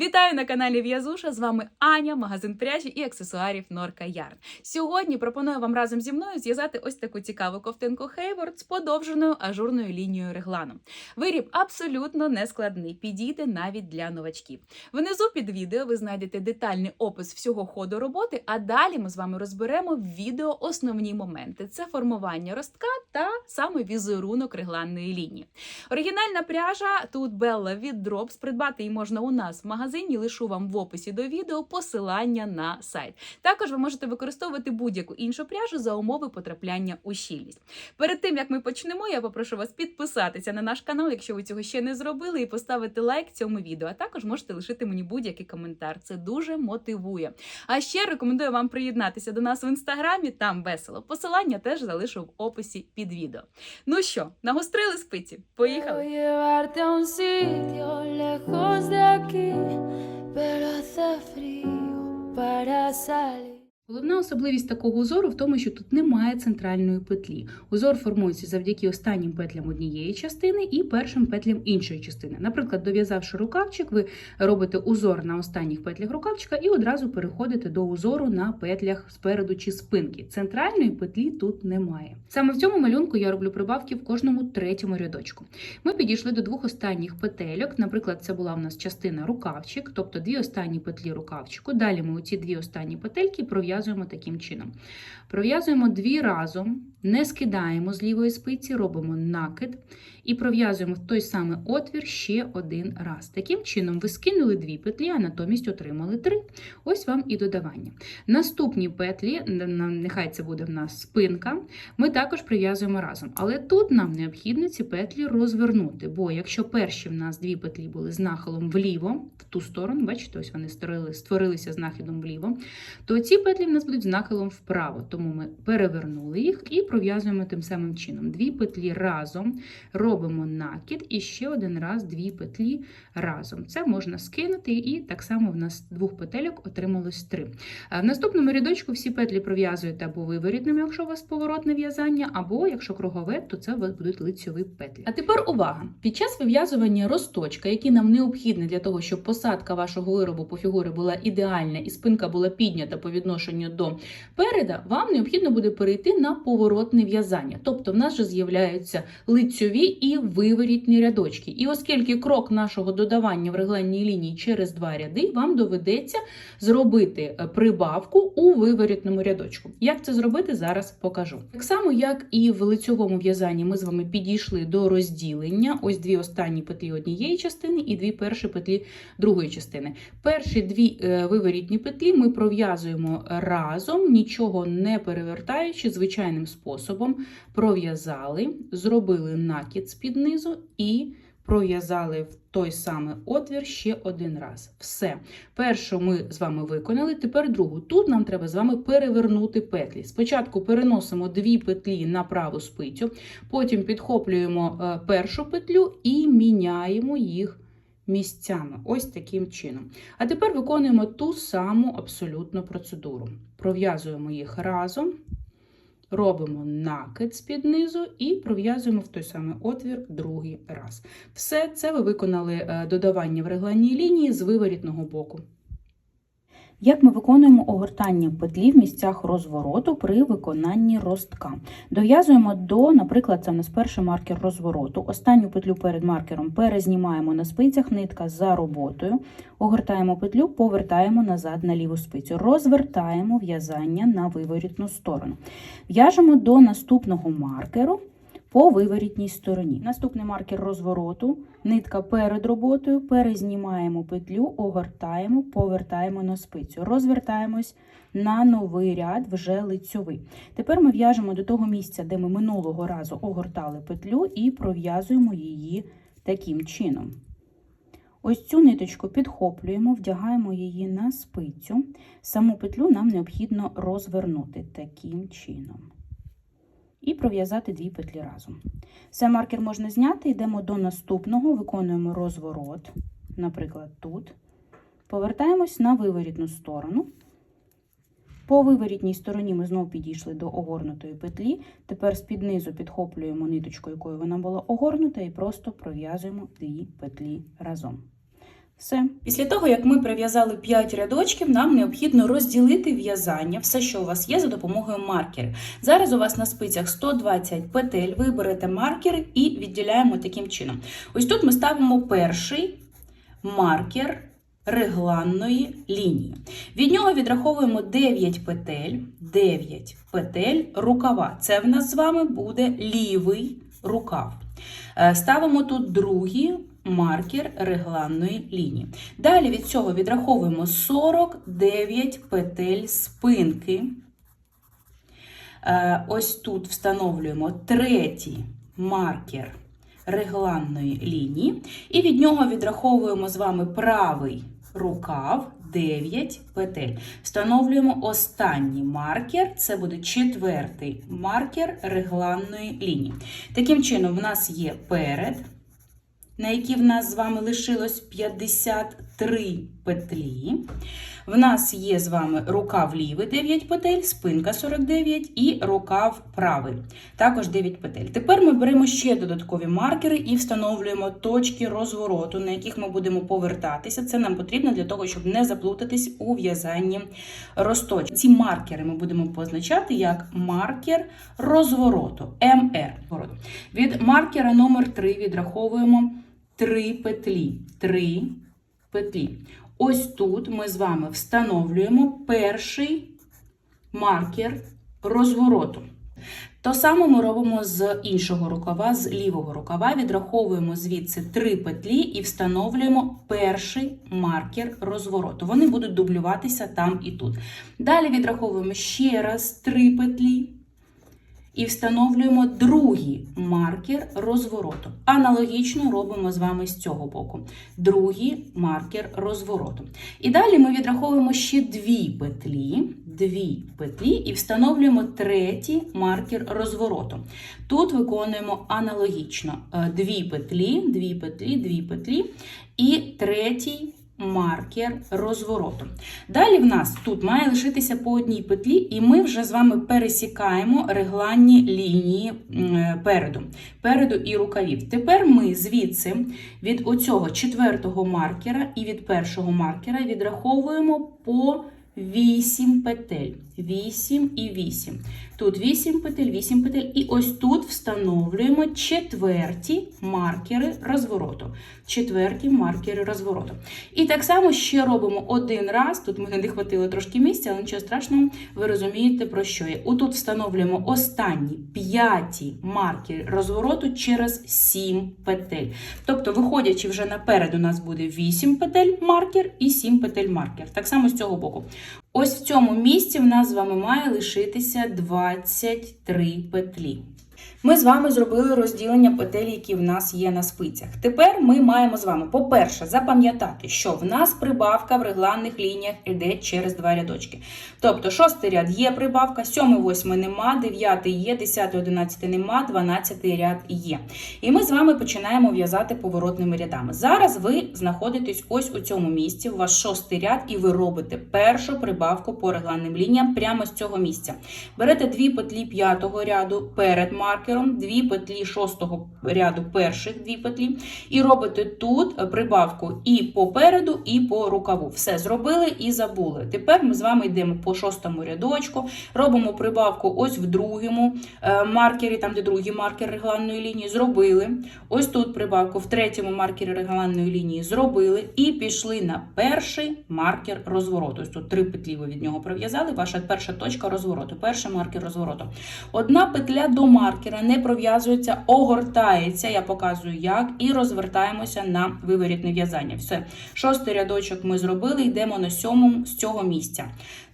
Вітаю на каналі В'язуша. З вами Аня, магазин пряжі і аксесуарів Норка Ярн. Сьогодні пропоную вам разом зі мною зв'язати ось таку цікаву ковтинку Хейворд з подовженою ажурною лінією реглану. Виріб абсолютно нескладний, підійде навіть для новачків. Внизу під відео ви знайдете детальний опис всього ходу роботи, а далі ми з вами розберемо в відео основні моменти: це формування ростка та саме візерунок регланної лінії. Оригінальна пряжа тут Белла від Drops. Придбати її можна у нас в магазині. Лишу вам в описі до відео посилання на сайт. Також ви можете використовувати будь-яку іншу пряжу за умови потрапляння у щільність. Перед тим як ми почнемо, я попрошу вас підписатися на наш канал, якщо ви цього ще не зробили, і поставити лайк цьому відео. А також можете лишити мені будь-який коментар. Це дуже мотивує. А ще рекомендую вам приєднатися до нас в інстаграмі. Там весело. Посилання теж залишу в описі під відео. Ну що, нагострили спиці? Поїхали! pero hace frío para salir. Головна особливість такого узору в тому, що тут немає центральної петлі. Узор формується завдяки останнім петлям однієї частини і першим петлям іншої частини. Наприклад, дов'язавши рукавчик, ви робите узор на останніх петлях рукавчика і одразу переходите до узору на петлях спереду чи спинки. Центральної петлі тут немає. Саме в цьому малюнку я роблю прибавки в кожному третьому рядочку. Ми підійшли до двох останніх петельок. Наприклад, це була в нас частина рукавчик, тобто дві останні петлі рукавчику. Далі ми оці дві останні петельки пров'язуємо таким чином. Пров'язуємо дві разом, не скидаємо з лівої спиці, робимо накид і пров'язуємо в той самий отвір ще один раз. Таким чином, ви скинули дві петлі, а натомість отримали три. Ось вам і додавання. Наступні петлі, нехай це буде в нас спинка, ми також прив'язуємо разом. Але тут нам необхідно ці петлі розвернути, бо якщо перші в нас дві петлі були з нахилом вліво, в ту сторону, бачите, ось вони створилися з нахилом вліво, то ці петлі в нас будуть з нахилом вправо. Тому ми перевернули їх і пров'язуємо тим самим чином. Дві петлі разом робимо накид і ще один раз дві петлі разом. Це можна скинути, і так само в нас двох петельок отрималось три. В наступному рядочку всі петлі пров'язуєте або виворітними, якщо у вас поворотне в'язання, або якщо кругове, то це у вас будуть лицьові петлі. А тепер увага! Під час вив'язування росточка, який нам необхідний для того, щоб посадка вашого виробу по фігурі була ідеальна і спинка була піднята по відношенню до переда, вам необхідно буде перейти на поворотне в'язання. Тобто в нас же з'являються лицьові і виворітні рядочки. І оскільки крок нашого додавання в регланній лінії через два ряди, вам доведеться зробити е, прибавку у виворітному рядочку. Як це зробити, зараз покажу. Так само, як і в лицьовому в'язанні, ми з вами підійшли до розділення. Ось дві останні петлі однієї частини і дві перші петлі другої частини. Перші дві е, виворітні петлі ми пров'язуємо разом, нічого не перевертаючи, звичайним способом. Пров'язали, зробили накид з-під низу і пров'язали в той самий отвір ще один раз. Все. Першу ми з вами виконали, тепер другу. Тут нам треба з вами перевернути петлі. Спочатку переносимо дві петлі на праву спицю, потім підхоплюємо е, першу петлю і міняємо їх місцями. Ось таким чином. А тепер виконуємо ту саму абсолютно процедуру. Пров'язуємо їх разом. Робимо накид з-під низу і пров'язуємо в той самий отвір другий раз. Все це ви виконали е, додавання в регланній лінії з виворітного боку. Як ми виконуємо огортання петлі в місцях розвороту при виконанні ростка? Дов'язуємо до, наприклад, це в нас перший маркер розвороту. Останню петлю перед маркером перезнімаємо на спицях нитка за роботою, огортаємо петлю, повертаємо назад на ліву спицю, розвертаємо в'язання на виворітну сторону. В'яжемо до наступного маркеру по виворітній стороні. Наступний маркер розвороту, нитка перед роботою, перезнімаємо петлю, огортаємо, повертаємо на спицю. Розвертаємось на новий ряд, вже лицьовий. Тепер ми в'яжемо до того місця, де ми минулого разу огортали петлю, і пров'язуємо її таким чином. Ось цю ниточку підхоплюємо, вдягаємо її на спицю. Саму петлю нам необхідно розвернути таким чином і пров'язати дві петлі разом. Все, маркер можна зняти, йдемо до наступного, виконуємо розворот, наприклад, тут. Повертаємось на виворітну сторону. По виворітній стороні ми знову підійшли до огорнутої петлі. Тепер з-під низу підхоплюємо ниточку, якою вона була огорнута, і просто пров'язуємо дві петлі разом. Все. Після того, як ми прив'язали 5 рядочків, нам необхідно розділити в'язання, все, що у вас є, за допомогою маркерів. Зараз у вас на спицях 120 петель, ви берете маркери і відділяємо таким чином. Ось тут ми ставимо перший маркер регланної лінії. Від нього відраховуємо 9 петель, 9 петель рукава. Це в нас з вами буде лівий рукав. Е, Ставимо тут другий маркер регланної лінії. Далі від цього відраховуємо 49 петель спинки. Е, Ось тут встановлюємо третій маркер регланної лінії, і від нього відраховуємо з вами правий рукав 9 петель. Встановлюємо останній маркер, це буде четвертий маркер регланної лінії. Таким чином, в нас є перед, на якій в нас з вами лишилось 53 петлі. В нас є з вами рукав лівий 9 петель, спинка 49 і рукав правий, також 9 петель. Тепер ми беремо ще додаткові маркери і встановлюємо точки розвороту, на яких ми будемо повертатися. Це нам потрібно для того, щоб не заплутатись у в'язанні розточки. Ці маркери ми будемо позначати як маркер розвороту МР. Від маркера номер 3 відраховуємо 3 петлі. 3 петлі. Ось тут ми з вами встановлюємо перший маркер розвороту. То саме ми робимо з іншого рукава, з лівого рукава, відраховуємо звідси три петлі і встановлюємо перший маркер розвороту. Вони будуть дублюватися там і тут. Далі відраховуємо ще раз три петлі. І встановлюємо другий маркер розвороту. Аналогічно робимо з вами з цього боку. Другий маркер розвороту. І далі ми відраховуємо ще дві петлі, дві петлі і встановлюємо третій маркер розвороту. Тут виконуємо аналогічно е, дві петлі, дві петлі, дві петлі і третій маркер розвороту. Далі в нас тут має лишитися по одній петлі, і ми вже з вами пересікаємо регланні лінії переду, переду і рукавів. Тепер ми звідси від оцього четвертого маркера і від першого маркера відраховуємо по 8 петель. 8 і 8. Тут 8 петель, 8 петель. І ось тут встановлюємо четверті маркери розвороту. Четверті маркери розвороту. І так само ще робимо один раз. Тут ми не хватило трошки місця, але нічого страшного, ви розумієте, про що я. Отут встановлюємо останні п'яті маркери розвороту через 7 петель. Тобто, виходячи вже наперед, у нас буде 8 петель маркер і 7 петель маркер. Так само з цього боку. Ось в цьому місці в нас з вами має лишитися 23 петлі. Ми з вами зробили розділення петель, які в нас є на спицях. Тепер ми маємо з вами, по-перше, запам'ятати, що в нас прибавка в регланних лініях йде через два рядочки. Тобто, шостий ряд є прибавка, сьомий, восьмий нема, дев'ятий є, десятий, одинадцятий нема, дванадцятий ряд є. І ми з вами починаємо в'язати поворотними рядами. Зараз ви знаходитесь ось у цьому місці, у вас шостий ряд, і ви робите першу прибавку по регланним лініям прямо з цього місця. Берете дві петлі п'ятого ряду перед маркером, дві петлі шостого ряду перших дві петлі, і робите тут прибавку і попереду, і по рукаву. Все зробили і забули. Тепер ми з вами йдемо по шостому рядочку, робимо прибавку ось в другому е, маркері, там де другий маркер регланної лінії, зробили. Ось тут прибавку в третьому маркері регланної лінії зробили і пішли на перший маркер розвороту. Ось тут три петлі ви від нього пров'язали. Ваша перша точка розвороту, перший маркер розвороту. Одна петля до маркера не пров'язується, огортається, я показую як, і розвертаємося на виворітне в'язання. Все, шостий рядочок ми зробили, йдемо на сьомому з цього місця.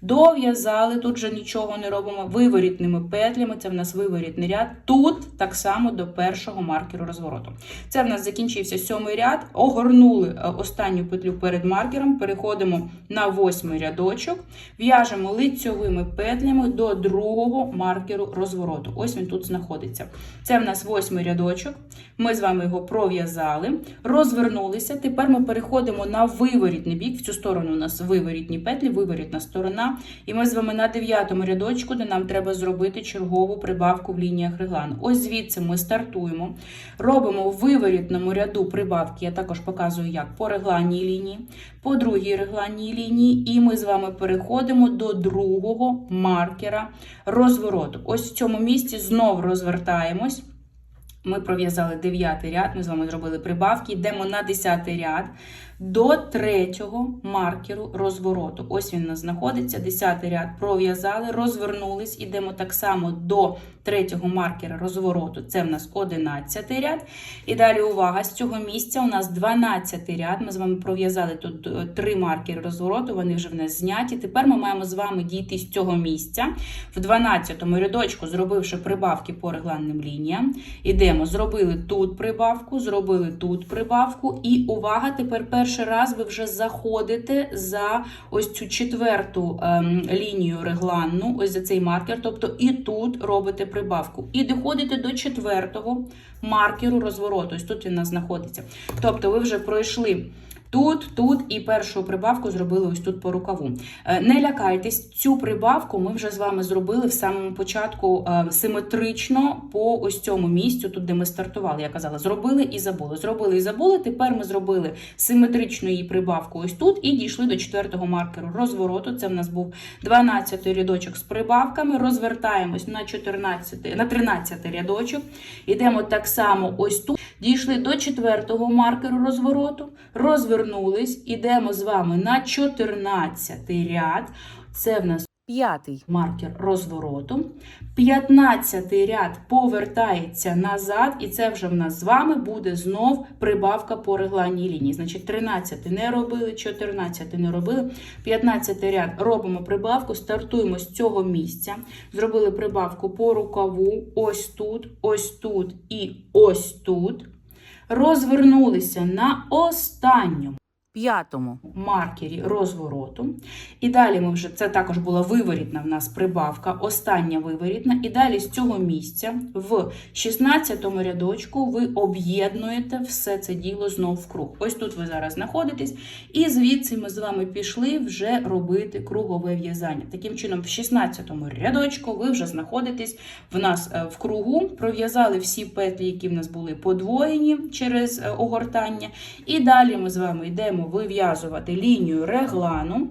Дов'язали, тут вже нічого не робимо. Виворітними петлями, це в нас виворітний ряд. Тут так само до першого маркеру розвороту. Це в нас закінчився сьомий ряд. Огорнули е, останню петлю перед маркером. Переходимо на восьмий рядочок, в'яжемо лицьовими петлями до другого маркеру розвороту. Ось він тут знаходиться. Знаходиться. Це в нас восьмий рядочок. Ми з вами його пров'язали, розвернулися. Тепер ми переходимо на виворітний бік. В цю сторону у нас виворітні петлі, виворітна сторона. І ми з вами на дев'ятому рядочку, де нам треба зробити чергову прибавку в лініях реглану. Ось звідси ми стартуємо. Робимо в виворітному ряду прибавки. Я також показую, як по регланній лінії, по другій регланній лінії. І ми з вами переходимо до другого маркера розвороту. Ось в цьому місці знов розвертаємось. Ми пров'язали дев'ятий ряд, ми з вами зробили прибавки, йдемо на десятий ряд до третього маркеру розвороту. Ось він у нас знаходиться. Десятий ряд пров'язали, розвернулись, ідемо так само до третього маркера розвороту. Це в нас одинадцятий ряд. І далі увага, з цього місця у нас 12 ряд. Ми з вами пров'язали тут е, три маркери розвороту, вони вже в нас зняті. Тепер ми маємо з вами дійти з цього місця. В 12 рядочку, зробивши прибавки по регланним лініям, ідемо, зробили тут прибавку, зробили тут прибавку. І увага, тепер перший раз ви вже заходите за ось цю четверту ем, лінію регланну, ось за цей маркер. Тобто і тут робите прибавку. І доходите до четвертого маркеру розвороту. Ось тут він у нас знаходиться. Тобто ви вже пройшли. Тут, тут і першу прибавку зробили ось тут по рукаву. Е, Не лякайтесь, цю прибавку ми вже з вами зробили в самому початку е, симетрично по ось цьому місцю, тут де ми стартували. Я казала, зробили і забули. Зробили і забули. Тепер ми зробили симетричну її прибавку ось тут і дійшли до четвертого маркеру розвороту. Це в нас був 12 рядочок з прибавками. Розвертаємось на 14, на 13 рядочок. Ідемо так само ось тут. Дійшли до четвертого маркеру розвороту, розвернулись, ідемо з вами на 14 ряд. Це в нас п'ятий маркер розвороту. 15 ряд повертається назад, і це вже в нас з вами буде знов прибавка по регланній лінії. Значить, 13 не робили, 14 не робили. 15 ряд робимо прибавку, стартуємо з цього місця. Зробили прибавку по рукаву, ось тут, ось тут і ось тут. Розвернулися на останньому п'ятому маркері розвороту. І далі ми вже це також була виворітна в нас прибавка, остання виворітна. І далі з цього місця в 16 рядочку ви об'єднуєте все це діло знов в круг. Ось тут ви зараз знаходитесь, і звідси ми з вами пішли вже робити кругове в'язання. Таким чином, в 16 рядочку ви вже знаходитесь в нас е, в кругу, пров'язали всі петлі, які в нас були подвоєні через е, огортання. І далі ми з вами йдемо вив'язувати лінію реглану,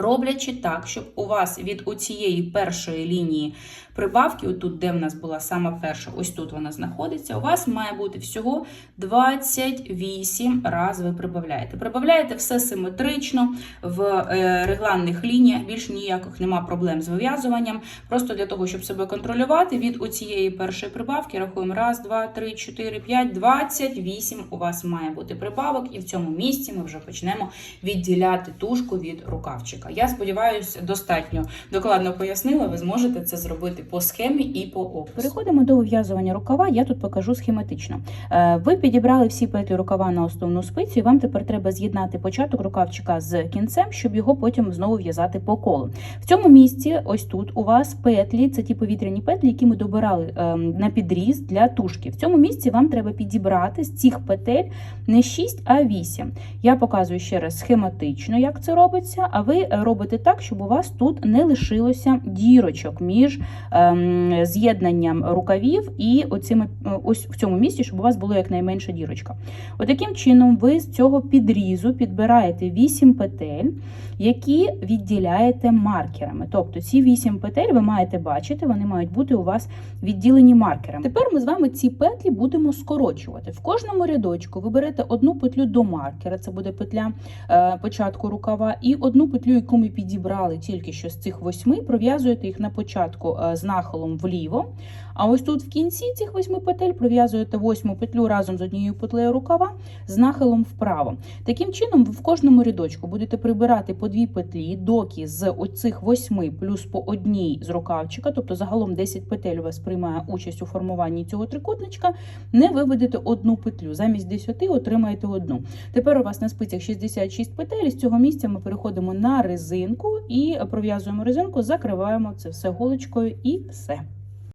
роблячи так, щоб у вас від оцієї першої лінії прибавки, отут, де в нас була сама перша, ось тут вона знаходиться, у вас має бути всього 28 раз ви прибавляєте. Прибавляєте все симетрично в е, регланних лініях, більш ніяких нема проблем з вив'язуванням. Просто для того, щоб себе контролювати, від оцієї першої прибавки рахуємо раз, два, три, чотири, п'ять, 28 у вас має бути прибавок, і в цьому місці ми вже почнемо відділяти тушку від рукавчика. Я сподіваюся, достатньо докладно пояснила, ви зможете це зробити по схемі і по опису. Переходимо до вив'язування рукава. Я тут покажу схематично. Е, Ви підібрали всі петлі рукава на основну спицю, і вам тепер треба з'єднати початок рукавчика з кінцем, щоб його потім знову в'язати по колу. В цьому місці, ось тут, у вас петлі, це ті повітряні петлі, які ми добирали ем, на підріз для тушки. В цьому місці вам треба підібрати з цих петель не 6, а 8. Я показую ще раз схематично, як це робиться, а ви робите так, щоб у вас тут не лишилося дірочок між ем, з'єднанням рукавів і оцими, е, ось в цьому місці, щоб у вас було якнайменша дірочка. Отаким чином, ви з цього підрізу підбираєте 8 петель, які відділяєте маркерами. Тобто ці 8 петель ви маєте бачити, вони мають бути у вас відділені маркерами. Тепер ми з вами ці петлі будемо скорочувати. В кожному рядочку ви берете одну петлю до маркера, це буде петля е, початку рукава, і одну петлю, яку ми підібрали тільки що з цих восьми, пров'язуєте їх на початку е, з нахилом вліво. А ось тут в кінці цих восьми петель пров'язуєте восьму петлю разом з однією петлею рукава з нахилом вправо. Таким чином, ви в кожному рядочку будете прибирати по дві петлі, доки з оцих восьми плюс по одній з рукавчика, тобто загалом 10 петель у вас приймає участь у формуванні цього трикутничка, не виведете одну петлю. Замість 10 отримаєте одну. Тепер у вас на спицях 66 петель, і з цього місця ми переходимо на резинку і пров'язуємо резинку, закриваємо це все голочкою і все.